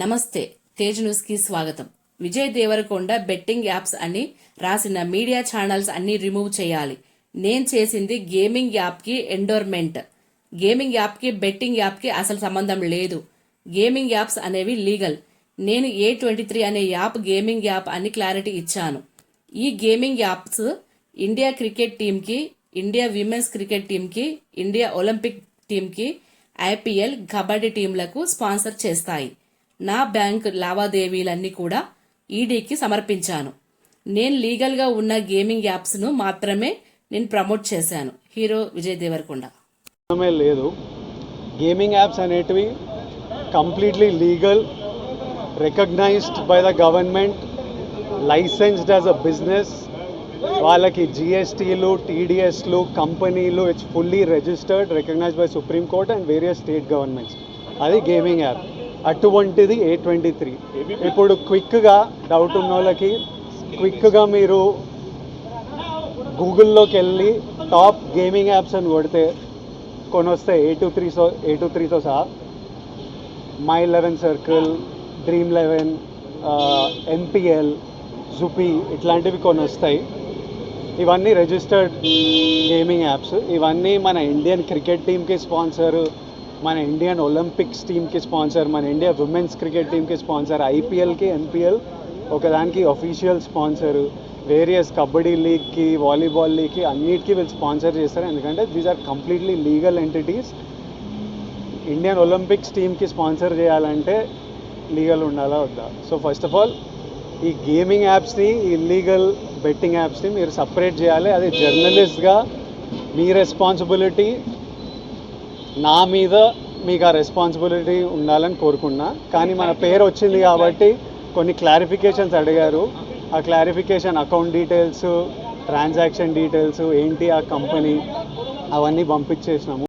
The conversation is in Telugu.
నమస్తే తేజ్ న్యూస్కి స్వాగతం. విజయ్ దేవరకొండ బెట్టింగ్ యాప్స్ అని రాసిన మీడియా ఛానల్స్ అన్ని రిమూవ్ చేయాలి. నేను చేసింది గేమింగ్ యాప్కి ఎండోర్మెంట్. గేమింగ్ యాప్కి బెట్టింగ్ యాప్కి అసలు సంబంధం లేదు. గేమింగ్ యాప్స్ అనేవి లీగల్. నేను ఏ ట్వంటీ త్రీ అనే యాప్ గేమింగ్ యాప్ అని క్లారిటీ ఇచ్చాను. ఈ గేమింగ్ యాప్స్ ఇండియా క్రికెట్ టీంకి ఇండియా విమెన్స్ క్రికెట్ టీంకి ఇండియా ఒలింపిక్ టీంకి ఐపీఎల్ కబడ్డీ టీంలకు స్పాన్సర్ చేస్తాయి. నా బ్యాంక్ లావాదేవీలన్నీ కూడా ఈడీకి సమర్పించాను. నేను లీగల్గా ఉన్న గేమింగ్ యాప్స్ను మాత్రమే నేను ప్రమోట్ చేశాను. హీరో విజయ్ దేవరకొండ. లేదు. గేమింగ్ యాప్స్ అనేటివి completely legal recognised by the government licensed as a business. వాళ్ళకి జిఎస్టీలు టీడీఎస్లు కంపెనీలు it's fully registered recognised by Supreme Court and various state governments. అది గేమింగ్ యాప్. అటువంటిది ఏ ట్వంటీ త్రీ ఇప్పుడు క్విక్గా డౌట్ ఉన్న వాళ్ళకి క్విక్గా మీరు గూగుల్లోకి వెళ్ళి టాప్ గేమింగ్ యాప్స్ అని కొడితే కొన్ని వస్తాయి ఏ టూ త్రీతో ఏ టూ త్రీతో సహా My Eleven Circle Dream Eleven MPL Zupee ఇట్లాంటివి కొన్ని వస్తాయి ఇవన్నీ రిజిస్టర్డ్ గేమింగ్ యాప్స్ ఇవన్నీ మన ఇండియన్ క్రికెట్ టీమ్కి స్పాన్సర్ మన ఇండియన్ ఒలింపిక్స్ టీమ్కి స్పాన్సర్ మన ఇండియా ఉమెన్స్ క్రికెట్ టీమ్కి స్పాన్సర్ ఐపీఎల్కి ఎన్పిఎల్ ఒకదానికి అఫీషియల్ స్పాన్సర్ వేరియస్ కబడ్డీ లీగ్కి వాలీబాల్ లీగ్కి అన్నిటికీ వీళ్ళు స్పాన్సర్ చేస్తారు. ఎందుకంటే these are completely legal entities Indian Olympics టీమ్కి స్పాన్సర్ చేయాలంటే లీగల్ ఉండాలా వద్దా? సో ఫస్ట్ ఆఫ్ ఆల్ ఈ గేమింగ్ యాప్స్ని ఇల్లీగల్ బెట్టింగ్ యాప్స్ని మీరు సపరేట్ చేయాలి. అది జర్నలిస్ట్గా మీ రెస్పాన్సిబిలిటీ నా మీద మీకు ఆ రెస్పాన్సిబిలిటీ ఉండాలని కోరుకున్నా. కానీ మన పేరు వచ్చింది కాబట్టి కొన్ని క్లారిఫికేషన్స్ అడిగారు. ఆ clarification account details transaction details ఏంటి ఆ కంపెనీ అవన్నీ పంపించేసినాము.